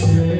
Yeah.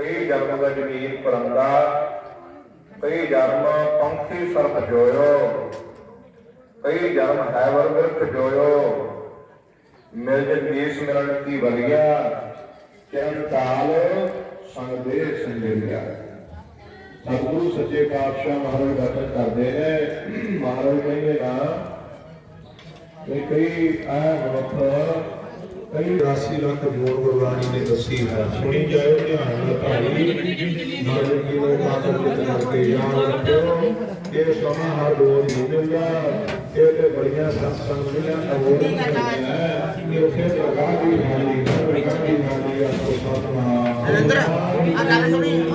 ਕਈ ਜਨਮ ਵਿੱਚ ਪਰੰਦਾ, ਕਈ ਜਨਮ ਪੰਖੀ ਸਰਪ ਜੋਇਓ, ਕਈ ਜਨਮ ਹੈਵਰ ਬਿਰਖ ਜੋਇਓ। ਮਿਲ ਜੇ ਮਿਲਣ ਕੀ ਵਧੀਆ ਚਰਨ ਕਾਲ ਸੰਗ ਦੇ ਸੰਜਿਆ ਸਤਿਗੁਰੂ ਸੱਚੇ ਪਾਤਸ਼ਾਹ ਮਹਾਰਾਜ ਬਚਨ ਕਰਦੇ ਨੇ। ਮਹਾਰਾਜ ਕਹਿੰਦੇ ਨਾ ਕਿ ਕਈ ਆ ਮਨੁੱਖ ਕਈ 80 ਲੱਖ ਜੋੜ ਗੁਰਬਾਣੀ ਨੇ ਦੱਸੀ ਹੈ। ਸੁਣੀ ਜਾਇਓ ਧਿਆਨ ਨਾਲ ਭਾਈ। ਨਾਲੇ ਕੀ ਉਹ ਕਾਤਲ ਵਿੱਚ ਕਰਕੇ ਯਾਦ ਰੱਖਿਓ। ਇਹ ਸਮਾਂ ਹਰ ਰੋਜ਼ ਨਹੀਂ ਮਿਲਦਾ। ਇਹ ਤੇ ਬੜੀਆਂ ਸਤਸੰਗ ਮਿਲਿਆ ਅਵੋਰ ਹੈ ਇਹ ਉਸੇ ਪ੍ਰਕਾਰ ਦੀ ਹਾਲੀ ਪ੍ਰਕਾਰ ਦੀ ਹਾਲੀ ਆ ਸੋ ਸਤਨਾਮ ਨਰਿੰਦਰ, ਆਹ ਗੱਲ ਸੁਣੀ, ਉਹ